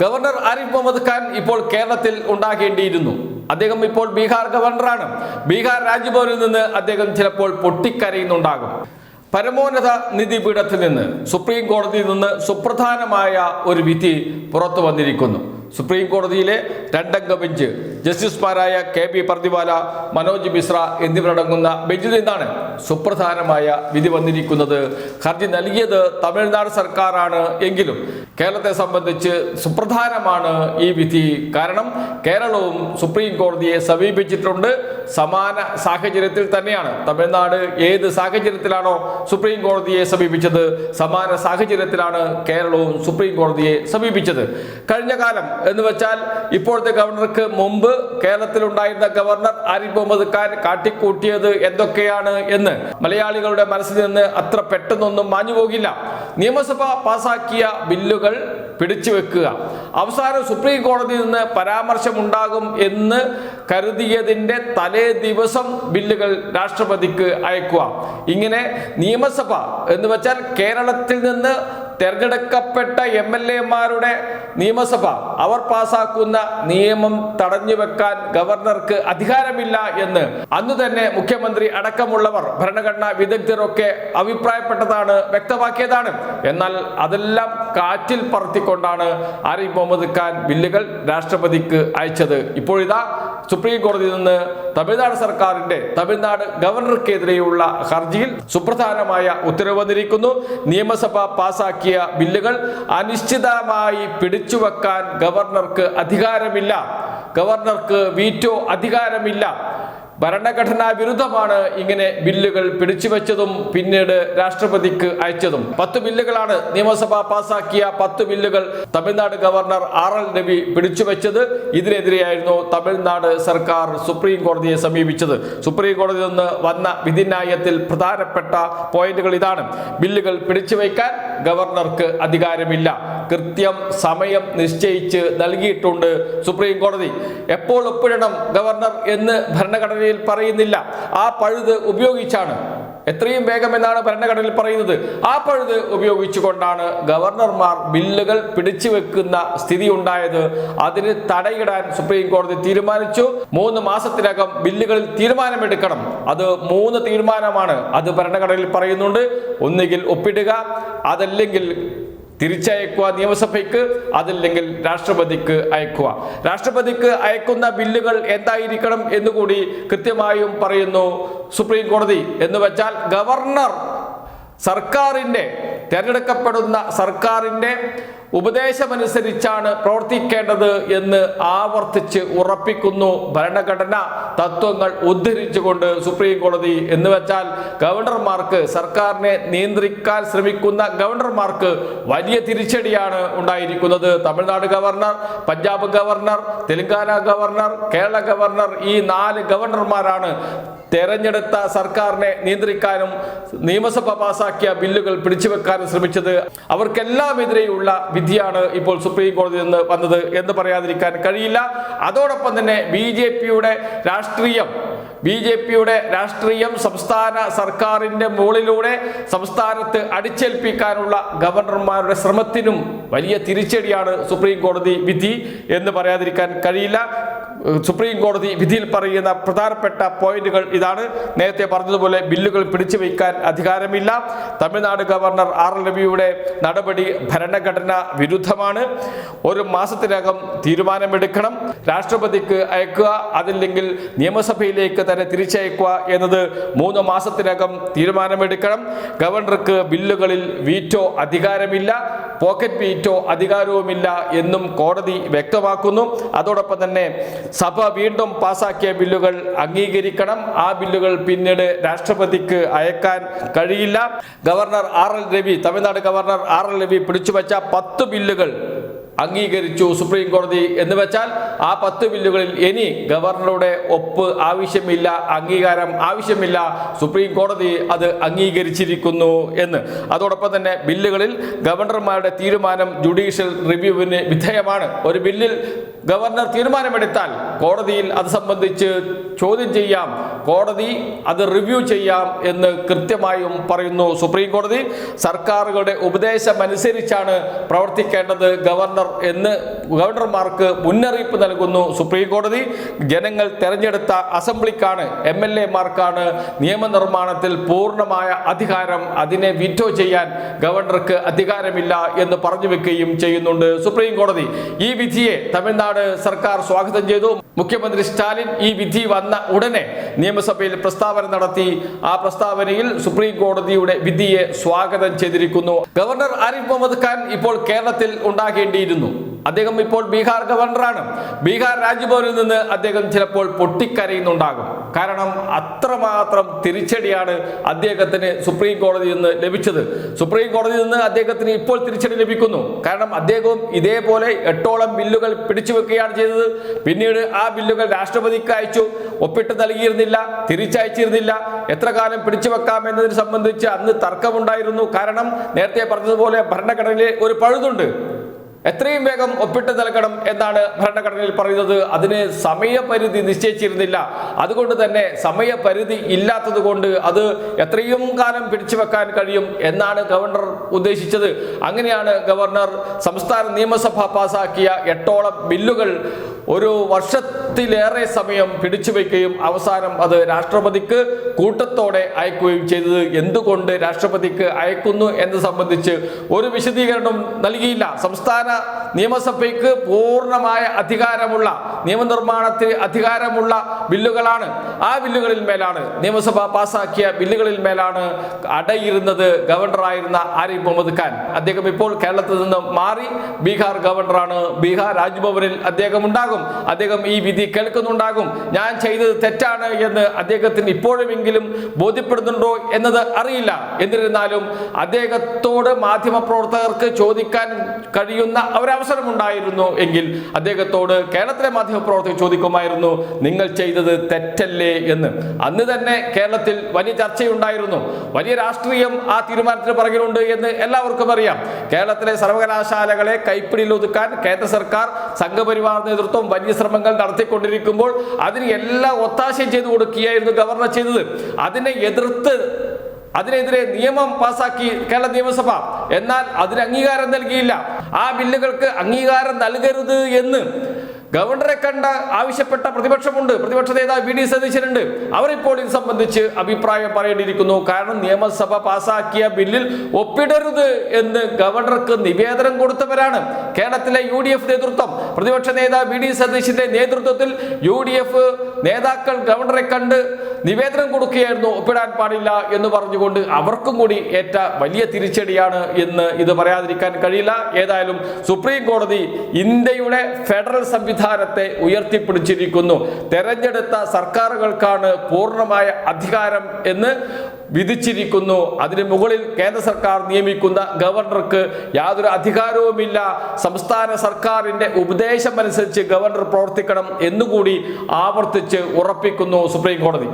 Governor Arif Muhammad Khan ഇപ്പോൾ കേരളത്തിൽ ഉണ്ടാകേണ്ടിയിരുന്നു. അദ്ദേഹം ഇപ്പോൾ ബീഹാർ ഗവർണറാണ്. ബീഹാർ രാജ്ഭവനിൽ നിന്ന് അദ്ദേഹം ചിലപ്പോൾ പൊട്ടിക്കരയുന്നുണ്ടാകും. പരമോന്നത നീതിപീഠത്തിൽ നിന്ന് സുപ്രീം കോടതിയിൽ നിന്ന് സുപ്രധാനമായ ഒരു വിധി പുറത്തു വന്നിരിക്കുന്നു. സുപ്രീം കോടതിയിലെ രണ്ടംഗ ബെഞ്ച് ജസ്റ്റിസുമാരായ കെ പി പ്രതിപാല മനോജ് മിശ്ര എന്നിവരടങ്ങുന്ന ബെഞ്ചിൽ നിന്നാണ് സുപ്രധാനമായ വിധി വന്നിരിക്കുന്നത്. ഹർജി നൽകിയത് തമിഴ്നാട് സർക്കാരാണ് എങ്കിലും കേരളത്തെ സംബന്ധിച്ച് സുപ്രധാനമാണ് ഈ വിധി. കാരണം കേരളവും സുപ്രീം കോടതിയെ സമീപിച്ചിട്ടുണ്ട്. സമാന സാഹചര്യത്തിൽ തന്നെയാണ്. തമിഴ്നാട് ഏത് സാഹചര്യത്തിലാണോ സുപ്രീം കോടതിയെ സമീപിച്ചത് സമാന സാഹചര്യത്തിലാണ് കേരളവും സുപ്രീം കോടതിയെ സമീപിച്ചത്. കഴിഞ്ഞ കാലം എന്ന് വെച്ചാൽ ഇപ്പോഴത്തെ ഗവർണർക്ക് മുമ്പ് കേരളത്തിൽ ഉണ്ടായിരുന്ന ഗവർണർ ആരിഫ് മുഹമ്മദ് ഖാൻ കാട്ടിക്കൂട്ടിയത് എന്തൊക്കെയാണ് എന്ന് മലയാളികളുടെ മനസ്സിൽ നിന്ന് അത്ര പെട്ടെന്നൊന്നും മാഞ്ഞു പോകില്ല. നിയമസഭ പാസാക്കിയ ബില്ലുകൾ പിടിച്ചു വെക്കുക. അവസാനം സുപ്രീം കോടതിയിൽ നിന്ന് പരാമർശമുണ്ടാകും എന്ന് കരുതിയതിന്റെ തലേ ദിവസം ബില്ലുകൾ രാഷ്ട്രപതിക്ക് അയക്കുക. ഇങ്ങനെ നിയമസഭ എന്ന് വെച്ചാൽ കേരളത്തിൽ നിന്ന് തെരഞ്ഞെടുക്കപ്പെട്ട എം എൽ എമാരുടെ നിയമസഭ. അവർ പാസാക്കുന്ന നിയമം തടഞ്ഞു വെക്കാൻ ഗവർണർക്ക് അധികാരമില്ല എന്ന്. അന്ന് തന്നെ മുഖ്യമന്ത്രി അടക്കമുള്ളവർ ഭരണഘടനാ വിദഗ്ധരൊക്കെ അഭിപ്രായപ്പെട്ടതാണ് വ്യക്തമാക്കിയതാണ്. എന്നാൽ അതെല്ലാം കാറ്റിൽ പറത്തിക്കൊണ്ടാണ് ആരിഫ് മുഹമ്മദ് ഖാൻ ബില്ലുകൾ രാഷ്ട്രപതിക്ക് അയച്ചത്. ഇപ്പോഴിതാ സുപ്രീം കോടതിയിൽ നിന്ന് തമിഴ്നാട് സർക്കാരിന്റെ തമിഴ്നാട് ഗവർണർക്കെതിരെയുള്ള ഹർജിയിൽ സുപ്രധാനമായ ഉത്തരവ് വന്നിരിക്കുന്നു. നിയമസഭ പാസാക്കിയ ബില്ലുകൾ അനിശ്ചിതമായി പിടിച്ചുവെക്കാൻ ഗവർണർക്ക് അധികാരമില്ല. ഗവർണർക്ക് വീറ്റോ അധികാരമില്ല. ഭരണഘടനാ വിരുദ്ധമാണ് ഇങ്ങനെ ബില്ലുകൾ പിടിച്ചുവെച്ചതും പിന്നീട് രാഷ്ട്രപതിക്ക് അയച്ചതും. പത്ത് ബില്ലുകളാണ് നിയമസഭ പാസാക്കിയ പത്ത് ബില്ലുകൾ Tamil Nadu governor R L Ravi പിടിച്ചുവെച്ചത്. ഇതിനെതിരെയായിരുന്നു തമിഴ്നാട് സർക്കാർ സുപ്രീം കോടതിയെ സമീപിച്ചത്. സുപ്രീം കോടതിയിൽ നിന്ന് വന്ന വിധിന്യായത്തിൽ പ്രധാനപ്പെട്ട പോയിന്റുകൾ ഇതാണ്. ബില്ലുകൾ പിടിച്ചുവെക്കാൻ ഗവർണർക്ക് അധികാരമില്ല. കൃത്യം സമയം നിശ്ചയിച്ച് നൽകിയിട്ടുണ്ട് സുപ്രീം കോടതി. എപ്പോൾ ഒപ്പിടണം ഗവർണർ എന്ന് ഭരണഘടനയിൽ പറയുന്നില്ല. ആ പഴുത് ഉപയോഗിച്ചാണ്. എത്രയും വേഗം എന്നാണ് ഭരണഘടനയിൽ പറയുന്നത്. ആ പഴുത് ഉപയോഗിച്ചുകൊണ്ടാണ് ഗവർണർമാർ ബില്ലുകൾ പിടിച്ചു വെക്കുന്ന സ്ഥിതി ഉണ്ടായത്. അതിന് തടയിടാൻ സുപ്രീം കോടതി തീരുമാനിച്ചു. മൂന്ന് മാസത്തിനകം ബില്ലുകളിൽ തീരുമാനമെടുക്കണം. അത് മൂന്ന് തീരുമാനമാണ്. അത് ഭരണഘടനയിൽ പറയുന്നുണ്ട്. ഒന്നുകിൽ ഒപ്പിടുക അതല്ലെങ്കിൽ തിരിച്ചയക്കുക നിയമസഭയ്ക്ക് അതല്ലെങ്കിൽ രാഷ്ട്രപതിക്ക് അയക്കുക. രാഷ്ട്രപതിക്ക് അയക്കുന്ന ബില്ലുകൾ എന്തായിരിക്കണം എന്നുകൂടി കൃത്യമായും പറയുന്നു സുപ്രീം കോടതി. എന്ന് വെച്ചാൽ ഗവർണർ സർക്കാരിന്റെ തിരഞ്ഞെടുക്കപ്പെടുന്ന സർക്കാരിന്റെ ഉപദേശമനുസരിച്ചാണ് പ്രവർത്തിക്കേണ്ടത് എന്ന് ആവർത്തിച്ച് ഉറപ്പിക്കുന്നു. ഭരണഘടന തത്വങ്ങൾ ഉദ്ധരിച്ചുകൊണ്ട് സുപ്രീം കോടതി എന്ന് വെച്ചാൽ ഗവർണർമാർക്ക് സർക്കാരിനെ നിയന്ത്രിക്കാൻ ശ്രമിക്കുന്ന ഗവർണർമാർക്ക് വലിയ തിരിച്ചടിയാണ് ഉണ്ടായിരിക്കുന്നത്. Tamil Nadu governor Punjab governor Telangana governor Kerala governor ഈ നാല് ഗവർണർമാരാണ് തെരഞ്ഞെടുത്ത സർക്കാരിനെ നിയന്ത്രിക്കാനും നിയമസഭ പാസാക്കിയ ബില്ലുകൾ പിടിച്ചുവെക്കാനും ശ്രമിച്ചത്. അവർക്കെല്ലാം എതിരെയുള്ള വിധിയാണ് ഇപ്പോൾ സുപ്രീം കോടതിയിൽ നിന്ന് വന്നത് എന്ന് പറയാതിരിക്കാൻ കഴിയില്ല. അതോടൊപ്പം തന്നെ ബി ജെ പിയുടെ രാഷ്ട്രീയം ബി ജെ പിയുടെ രാഷ്ട്രീയം സംസ്ഥാന സർക്കാരിന്റെ മുകളിലൂടെ സംസ്ഥാനത്ത് അടിച്ചേൽപ്പിക്കാനുള്ള ഗവർണർമാരുടെ ശ്രമത്തിനും വലിയ തിരിച്ചടിയാണ് സുപ്രീം കോടതി വിധി എന്ന് പറയാതിരിക്കാൻ കഴിയില്ല. സുപ്രീം കോടതി വിധിയിൽ പറയുന്ന പ്രധാനപ്പെട്ട പോയിന്റുകൾ ഇതാണ്. നേരത്തെ പറഞ്ഞതുപോലെ ബില്ലുകൾ പിടിച്ചു വയ്ക്കാൻ അധികാരമില്ല. തമിഴ്നാട് ഗവർണർ ആർ രവിയുടെ നടപടി ഭരണഘടന വിരുദ്ധമാണ്. ഒരു മാസത്തിനകം തീരുമാനമെടുക്കണം. രാഷ്ട്രപതിക്ക് അയക്കുക അതില്ലെങ്കിൽ നിയമസഭയിലേക്ക് തന്നെ തിരിച്ചയക്കുക എന്നത് മൂന്ന് മാസത്തിനകം തീരുമാനമെടുക്കണം. ഗവർണർക്ക് ബില്ലുകളിൽ വീറ്റോ അധികാരമില്ല പോക്കറ്റ് വീറ്റോ അധികാരവുമില്ല എന്നും കോടതി വ്യക്തമാക്കുന്നു. അതോടൊപ്പം തന്നെ സഭ വീണ്ടും പാസാക്കിയ ബില്ലുകൾ അംഗീകരിക്കണം. ആ ബില്ലുകൾ പിന്നീട് രാഷ്ട്രപതിക്ക് അയക്കാൻ കഴിയില്ല. Governor R L Ravi Tamil Nadu governor R L Ravi പിടിച്ചുവച്ച പത്ത് ബില്ലുകൾ അംഗീകരിച്ചു സുപ്രീം കോടതി എന്ന് വെച്ചാൽ ആ പത്ത് ബില്ലുകളിൽ ഇനി ഗവർണറുടെ ഒപ്പ് ആവശ്യമില്ല അംഗീകാരം ആവശ്യമില്ല സുപ്രീം കോടതി അത് അംഗീകരിച്ചിരിക്കുന്നു എന്ന്. അതോടൊപ്പം തന്നെ ബില്ലുകളിൽ ഗവർണർമാരുടെ തീരുമാനം ജുഡീഷ്യൽ റിവ്യൂവിന് വിധേയമാണ്. ഒരു ബില്ലിൽ ഗവർണർ തീരുമാനമെടുത്താൽ കോടതിയിൽ അത് സംബന്ധിച്ച് ചോദ്യം ചെയ്യാം. കോടതി അത് റിവ്യൂ ചെയ്യാം എന്ന് കൃത്യമായും പറയുന്നു സുപ്രീം കോടതി. സർക്കാരുകളുടെ ഉപദേശമനുസരിച്ചാണ് പ്രവർത്തിക്കേണ്ടത് ഗവർണർ എന്ന് ഗവർണർമാർക്ക് മുന്നറിയിപ്പ് നൽകുന്നു. സുപ്രീം കോടതി ജനങ്ങൾ തെരഞ്ഞെടുത്ത അസംബ്ലിക്കാണ് എം എൽ എമാർക്കാണ് നിയമനിർമ്മാണത്തിൽ പൂർണമായ അധികാരം അതിനെ വിറ്റോ ചെയ്യാൻ ഗവർണർക്ക് അധികാരമില്ല എന്ന് പറഞ്ഞു വെക്കുകയും ചെയ്യുന്നുണ്ട്. സുപ്രീം കോടതി ഈ വിധിയെ തമിഴ്നാട് സർക്കാർ സ്വാഗതം ചെയ്തു. മുഖ്യമന്ത്രി സ്റ്റാലിൻ ഈ വിധി വന്ന ഉടനെ നിയമസഭയിൽ പ്രസ്താവന നടത്തി. ആ പ്രസ്താവനയിൽ സുപ്രീം കോടതിയുടെ വിധിയെ സ്വാഗതം ചെയ്തിരിക്കുന്നു. ഗവർണർ ആരിഫ് മുഹമ്മദ് ഖാൻ ഇപ്പോൾ കേരളത്തിൽ ഉണ്ടാകേണ്ടിയിരുന്നു. അദ്ദേഹം ഇപ്പോൾ ബീഹാർ ഗവർണറാണ്. ബീഹാർ രാജ്ഭവനിൽ നിന്ന് അദ്ദേഹം ചിലപ്പോൾ പൊട്ടിക്കരയുന്നുണ്ടാകും. കാരണം അത്രമാത്രം തിരിച്ചടിയാണ് അദ്ദേഹത്തിന് സുപ്രീം കോടതിയിൽ നിന്ന് ലഭിച്ചത്. സുപ്രീം കോടതിയിൽ നിന്ന് അദ്ദേഹത്തിന് ഇപ്പോൾ തിരിച്ചടി ലഭിക്കുന്നു. കാരണം അദ്ദേഹവും ഇതേപോലെ എട്ടോളം ബില്ലുകൾ പിടിച്ചു വെക്കുകയാണ് ചെയ്തത്. പിന്നീട് ആ ബില്ലുകൾ രാഷ്ട്രപതിക്ക് അയച്ചു. ഒപ്പിട്ട് നൽകിയിരുന്നില്ല തിരിച്ചയച്ചിരുന്നില്ല. എത്ര കാലം പിടിച്ചു വെക്കാം എന്നതിനെ സംബന്ധിച്ച് അന്ന് തർക്കമുണ്ടായിരുന്നു. കാരണം നേരത്തെ പറഞ്ഞതുപോലെ ഭരണഘടനയിലെ ഒരു പഴുതുണ്ട്. എത്രയും വേഗം ഒപ്പിട്ട് നൽകണം എന്നാണ് ഭരണഘടനയിൽ പറയുന്നത്. അതിന് സമയപരിധി നിശ്ചയിച്ചിരുന്നില്ല. അതുകൊണ്ട് തന്നെ സമയപരിധി ഇല്ലാത്തത് കൊണ്ട് അത് എത്രയും കാലം പിടിച്ചുവെക്കാൻ കഴിയും എന്നാണ് ഗവർണർ ഉദ്ദേശിച്ചത്. അങ്ങനെയാണ് ഗവർണർ സംസ്ഥാന നിയമസഭ പാസാക്കിയ എട്ടോളം ബില്ലുകൾ ഒരു വർഷത്തിലേറെ സമയം പിടിച്ചു വയ്ക്കുകയും അവസാനം അത് രാഷ്ട്രപതിക്ക് കൂട്ടത്തോടെ അയക്കുകയും ചെയ്തത് എന്തുകൊണ്ട് രാഷ്ട്രപതിക്ക് അയക്കുന്നു എന്ന് സംബന്ധിച്ച് ഒരു വിശദീകരണം നൽകിയില്ല. സംസ്ഥാന നിയമസഭയ്ക്ക് പൂർണമായ അധികാരമുള്ള നിയമനിർമ്മാണത്തിന് അധികാരമുള്ള ബില്ലുകളാണ്. ആ ബില്ലുകളിൽ മേലാണ് നിയമസഭ പാസാക്കിയ ബില്ലുകളിൽ മേലാണ് അടയിരുന്നത് ഗവർണറായിരുന്ന ആരിഫ് മുഹമ്മദ് ഖാൻ. അദ്ദേഹം ഇപ്പോൾ കേരളത്തിൽ നിന്ന് മാറി ബീഹാർ ഗവർണറാണ്. ബീഹാർ രാജ്ഭവനിൽ അദ്ദേഹം ഉണ്ടാകും. അദ്ദേഹം ഈ വിധി കേൾക്കുന്നുണ്ടാകും. ഞാൻ ചെയ്തത് തെറ്റാണ് എന്ന് അദ്ദേഹത്തിന് ഇപ്പോഴുമെങ്കിലും ബോധ്യപ്പെടുന്നുണ്ടോ എന്നത് അറിയില്ല. എന്നിരുന്നാലും അദ്ദേഹത്തോട് മാധ്യമപ്രവർത്തകർക്ക് ചോദിക്കാൻ കഴിയുന്ന ഒരവസരമുണ്ടായിരുന്നു എങ്കിൽ അദ്ദേഹത്തോട് കേരളത്തിലെ മാധ്യമപ്രവർത്തകർ ചോദിക്കുമായിരുന്നു നിങ്ങൾ ചെയ്തത് തെറ്റല്ലേ? എന്ന്. അന്ന് തന്നെ കേരളത്തിൽ വലിയ ചർച്ചയുണ്ടായിരുന്നു. വലിയ രാഷ്ട്രീയം ആ തീരുമാനത്തിന് പുറകിലുണ്ട് എന്ന് എല്ലാവർക്കും അറിയാം. കേരളത്തിലെ സർവകലാശാലകളെ കൈപ്പിടിയിൽ ഒതുക്കാൻ കേന്ദ്ര സർക്കാർ സംഘപരിവാർ നേതൃത്വം വലിയ ശ്രമങ്ങൾ നടത്തിക്കൊണ്ടിരിക്കുമ്പോൾ അതിന് എല്ലാ ഒത്താശയും ചെയ്തു കൊടുക്കുകയായിരുന്നു ഗവർണർ ചെയ്തത്. അതിനെ എതിർത്ത് അതിനെതിരെ നിയമം പാസാക്കി കേരള നിയമസഭ എന്നാൽ അതിന് അംഗീകാരം നൽകിയില്ല. ആ ബില്ലുകൾക്ക് അംഗീകാരം നൽകരുത് എന്ന് ഗവർണറെ കണ്ട് ആവശ്യപ്പെട്ട പ്രതിപക്ഷമുണ്ട്. പ്രതിപക്ഷ നേതാവ് വി ഡി സതീശനുണ്ട്. അവരിപ്പോൾ ഇത് സംബന്ധിച്ച് അഭിപ്രായം പറയേണ്ടിയിരിക്കുന്നു. കാരണം നിയമസഭ പാസാക്കിയ ബില്ലിൽ ഒപ്പിടരുത് എന്ന് ഗവർണർക്ക് നിവേദനം കൊടുത്തവരാണ്. കേരളത്തിലെ യു ഡി എഫ് നേതൃത്വം. പ്രതിപക്ഷ നേതാവ് വി ഡി സതീശന്റെ നേതൃത്വത്തിൽ യു ഡി എഫ് നേതാക്കൾ ഗവർണറെ കണ്ട് നിവേദനം കൊടുക്കുകയായിരുന്നു. ഒപ്പിടാൻ പാടില്ല എന്ന് പറഞ്ഞുകൊണ്ട് അവർക്കും കൂടി ഏറ്റ വലിയ തിരിച്ചടിയാണ് എന്ന് ഇത് പറയാതിരിക്കാൻ കഴിയില്ല. ഏതായാലും സുപ്രീം കോടതി ഇന്ത്യയുടെ ഫെഡറൽ സംവിധാനത്തെ ഉയർത്തിപ്പിടിച്ചിരിക്കുന്നു. തെരഞ്ഞെടുത്ത സർക്കാരുകൾക്കാണ് പൂർണമായ അധികാരം എന്ന് വിധിച്ചിരിക്കുന്നു. അതിന് മുകളിൽ കേന്ദ്ര സർക്കാർ നിയമിക്കുന്ന ഗവർണർക്ക് യാതൊരു അധികാരവുമില്ല. സംസ്ഥാന സർക്കാരിന്റെ ഉപദേശമനുസരിച്ച് ഗവർണർ പ്രവർത്തിക്കണം എന്നുകൂടി ആവർത്തിച്ച് ഉറപ്പിക്കുന്നു സുപ്രീം കോടതി.